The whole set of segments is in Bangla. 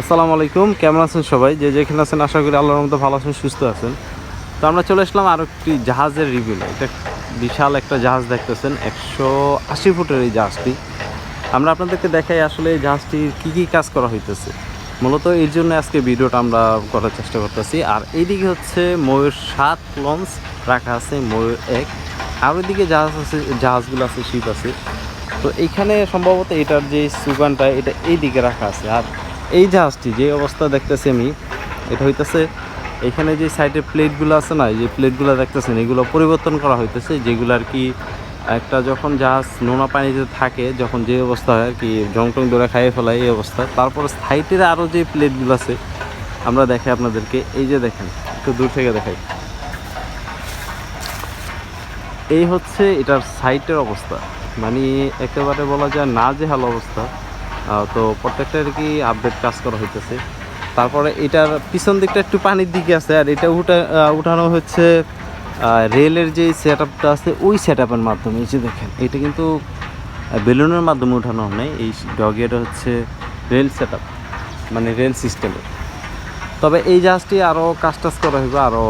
আসসালামু আলাইকুম, কেমন আছেন সবাই? যে যেখানে আছেন, আশা করি আল্লাহর মতো ভালো আছেন, সুস্থ আছেন। তো আমরা চলে আসলাম আরও একটি জাহাজের রিভিউ এটা বিশাল একটা জাহাজ দেখতেছেন, একশো আশি ফুটের এই জাহাজটি। আমরা আপনাদেরকে দেখাই আসলে এই জাহাজটির কী কী কাজ করা হইতেছে। মূলত এর জন্য আজকে ভিডিওটা আমরা করার চেষ্টা করতেছি। আর এইদিকে হচ্ছে ময়ূর সাত লঞ্চ রাখা আছে, ময়ূর এক। আর ওইদিকে জাহাজ আছে, জাহাজগুলো আছে, শিপ আছে। তো এইখানে সম্ভবত এটার যে সুগানটা, এটা এইদিকে রাখা আছে। আর এই জাহাজটি যে অবস্থা দেখতেছি আমি, এটা হইতেছে এখানে যে সাইডে প্লেটগুলো আছে না যে প্লেটগুলো দেখতেছেন, এগুলো পরিবর্তন করা হইতেছে, যেগুলো আর কি একটা যখন জাহাজ নোনা পানিতে থাকে, যখন যে অবস্থা হয় আর কি জং টং ধরে খাইয়ে ফেলায় এই অবস্থা। তারপর সাইটের আরও যে প্লেটগুলো আছে, আমরা দেখাই আপনাদেরকে। এই যে দেখেন, একটু দূর থেকে দেখাই। এই হচ্ছে এটার সাইটের অবস্থা। মানে একেবারে বলা যায় না যে হাল অবস্থা। তো প্রত্যেকটা আর কি আপডেট কাজ করা হইতেছে। তারপরে এটার পিছন দিকটা একটু পানির দিকে আছে, আর এটা উঠা উঠানো হচ্ছে রেলের যে সেট আপটা আছে, ওই সেট আপের মাধ্যমে, এই যে দেখেন, এটা কিন্তু বেলুনের মাধ্যমে উঠানো হয় নাই, এই ডগিয়াটা হচ্ছে রেল সেট মানে রেল সিস্টেমে তবে এই জাহাজটি আরও কাজ টাজ করা হইবে আরও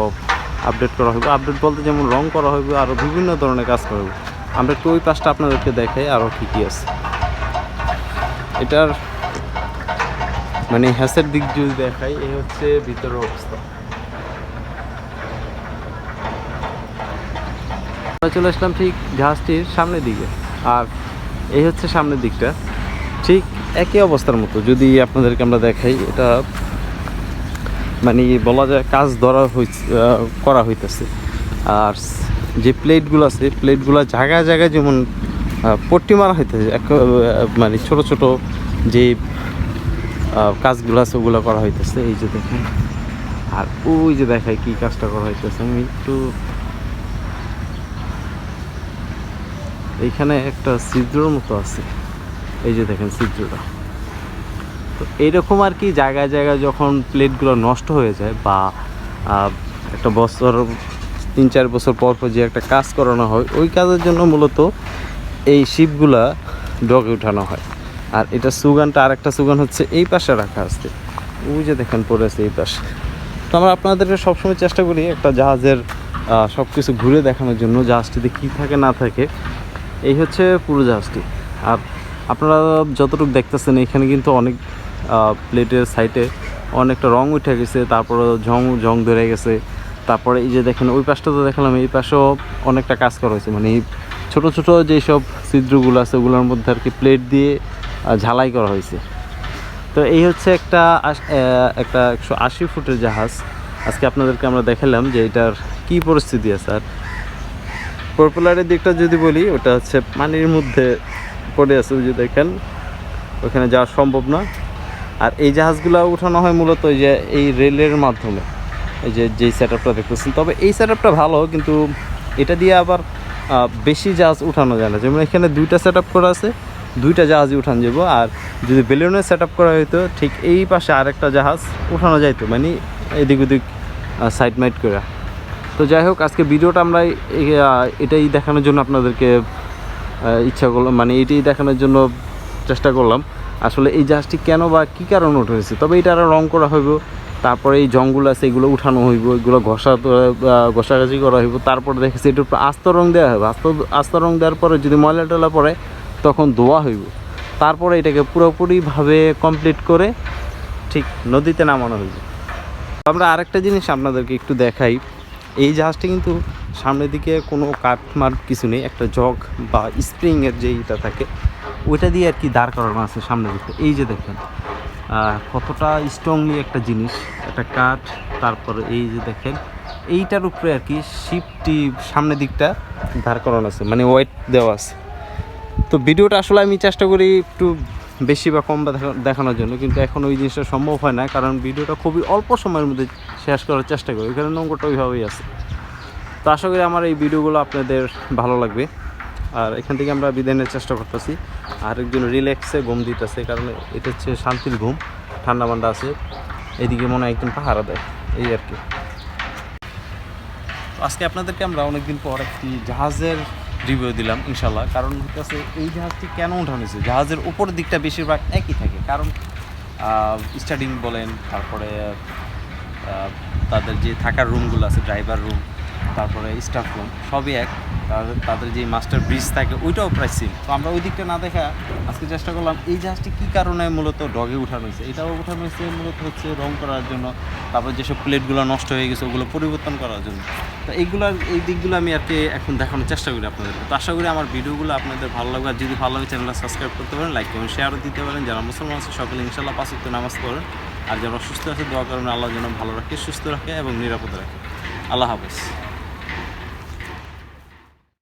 আপডেট করা হইবে। আপডেট বলতে যেমন রং করা হইবে আরও বিভিন্ন ধরনের কাজ করা হইবে। আমরা একটু ওই পাশটা আপনাদেরকে দেখাই আরও কী আছে। এটার মানে হ্যাসের দিক যদি দেখাই এই হচ্ছে ভিতরের অবস্থা। আমরা চলে আসলাম ঠিক জাহাজটির সামনের দিকে। আর এই হচ্ছে সামনের দিকটা। ঠিক একই অবস্থার মতো, যদি আপনাদেরকে আমরা দেখাই, এটা মানে বলা যায় কাজ ধরা হইছে করা হইতেছে। আর যে প্লেটগুলো আছে, প্লেটগুলো জায়গায় জায়গায় যেমন পট্টি মারা হইতেছে। মানে ছোট ছোট যে কাজগুলো আছে, ওগুলো করা হইতেছে। এই যে দেখেন। আর ওই যে দেখায় কি কাজটা করা হইতেছে। আমি একটু এইখানে একটা ছিদ্রর মতো আছে। এই যে দেখেন ছিদ্রটা। তো এইরকম আর কি জায়গায় জায়গায় যখন প্লেটগুলো নষ্ট হয়ে যায় বা একটা বছর, তিন চার বছর পর পর যে একটা কাজ করানো হয়, ওই কাজের জন্য মূলত এই শিপগুলা ডগে উঠানো হয়। আর এটা সুগানটা আর একটা সুগান হচ্ছে এই পাশে রাখা আছে। ওই যে দেখেন পড়েছে এই পাশে। তো আমরা আপনাদেরকে সবসময় চেষ্টা করি একটা জাহাজের সব কিছু ঘুরে দেখানোর জন্য, জাহাজটিতে কী থাকে, না থাকে। এই হচ্ছে পুরো জাহাজটি। আর আপনারা যতটুকু দেখতেছেন, এখানে কিন্তু অনেক প্লেটের সাইডে অনেকটা রং উঠে গেছে, তারপরে জং জং ধরে গেছে। তারপরে এই যে দেখেন, ওই পাশটা তো দেখালাম, এই পাশেও অনেকটা কাজ করা হয়েছে। মানে এই ছোটো ছোটো যেসব ছিদ্রগুলো আছে, ওগুলোর মধ্যে আর কি প্লেট দিয়ে ঝালাই করা হয়েছে। তো এই হচ্ছে একটা একটা একশো আশি ফুটের জাহাজ। আজকে আপনাদেরকে আমরা দেখালাম যে এটার কি পরিস্থিতি আছে। আর পপুলারের দিকটা যদি বলি, ওটা হচ্ছে পানির মধ্যে পড়ে আছে যে দেখেন, ওখানে যাওয়া সম্ভব না। আর এই জাহাজগুলো উঠানো হয় মূলত ওই যে এই রেলের মাধ্যমে। এই যে, যেই সেট আপটা দেখতেছেন। তবে এই সেট আপটা ভালো, কিন্তু এটা দিয়ে আবার বেশি জাহাজ উঠানো যায় না। যেমন এখানে দুইটা সেট করা আছে, দুইটা জাহাজই উঠান যাব। আর যদি বেলুনের সেট করা হইতো, ঠিক এই পাশে আরেকটা জাহাজ উঠানো যাইতো মানে এদিক ওদিক সাইড মাইড করে। তো যাই হোক, আজকে ভিডিওটা আমরা এটাই দেখানোর জন্য আপনাদেরকে ইচ্ছা করলাম মানে এটাই দেখানোর জন্য চেষ্টা করলাম। আসলে এই জাহাজটি কেন বা কী কারণে উঠে হয়েছে? তবে এটা আরও রং করা হইব। তারপরে এই জঙ্গল আছে, এগুলো উঠানো হইব, এগুলো ঘষা ঘষাঘষি করা হইব। তারপরে দেখেছি একটু আস্ত রং দেওয়া হবে আস্ত আস্ত রং দেওয়ার পরে যদি ময়লা টলা পড়ে, তখন ধোয়া হইব। তারপরে এটাকে পুরোপুরিভাবে কমপ্লিট করে ঠিক নদীতে নামানো হইব। আমরা আরেকটা জিনিস আপনাদেরকে একটু দেখাই। এই জাহাজটা কিন্তু সামনের দিকে কোনো কাঠমার কিছু নেই, একটা জগ বা স্প্রিংয়ের যে ইটা থাকে, ওইটা দিয়ে আর কি দাঁড় করানো আছে সামনের দিকে। এই যে দেখেন কতটা স্ট্রংলি একটা জিনিস, একটা কাঠ, তারপরে এই যে দেখেন, এইটার উপরে আর কি শিপটি সামনের দিকটা দাঁড় করানো আছে মানে ওয়েট দেওয়া আছে। তো ভিডিওটা আসলে আমি চেষ্টা করি একটু বেশি বা কম বা দেখানোর জন্য, কিন্তু এখন ওই জিনিসটা সম্ভব হয় না, কারণ ভিডিওটা খুবই অল্প সময়ের মধ্যে শেষ করার চেষ্টা করি ওইখানে নম্বরটা ওইভাবেই আছে। তো আশা করি আমার এই ভিডিওগুলো আপনাদের ভালো লাগবে। আর এখান থেকে আমরা বিদায় নেওয়ার চেষ্টা করতেছি। আর একজন রিল্যাক্সে ঘুম দিতেছে, কারণ এটা হচ্ছে শান্তির ঘুম, ঠান্ডা মান্ডা আছে। এদিকে মনে হয় একজন পাহারা দেয়, এই আর কি। আজকে আপনাদেরকে আমরা অনেকদিন পর একটি জাহাজের রিভিউ দিলাম ইনশাল্লাহ কারণ হচ্ছে এই জাহাজটি কেন উঠানো হয়েছে? জাহাজের উপর দিকটা বেশিরভাগ একই থাকে, কারণ স্টাডিং বলেন, তারপরে তাদের যে থাকার রুমগুলো আছে ড্রাইভার রুম তারপরে স্টাফ রুম সবই এক। তাদের তাদের যে মাস্টার ব্রিজ থাকে, ওইটাও প্রায় সেম তো আমরা ওই দিকটা না দেখা, আজকে চেষ্টা করলাম, এই জাহাজটি কী কারণে মূলত ডগে উঠানো হয়েছে? এটাও উঠানো হয়েছে, মূলত হচ্ছে রং করার জন্য। তারপর যেসব প্লেটগুলো নষ্ট হয়ে গেছে, ওগুলো পরিবর্তন করার জন্য। তো এইগুলার এই দিকগুলো আমি আর কি এখন দেখানোর চেষ্টা করি আপনাদের তো আশা করি আমার ভিডিওগুলো আপনাদের ভালো লাগবে। আর যদি ভালো লাগে চ্যানেলটা সাবস্ক্রাইব করতে পারেন লাইক করবেন শেয়ারও দিতে পারেন। যারা মুসলমান আছে, সকলে ইনশাল্লাহ পাঁচ ওয়াক্ত নামাজ পড়েন। আর যারা সুস্থ আছে, দোয়া করেন আল্লাহ যেন ভালো রাখে, সুস্থ রাখে এবং নিরাপদ রাখে। আল্লাহ হাফেজ।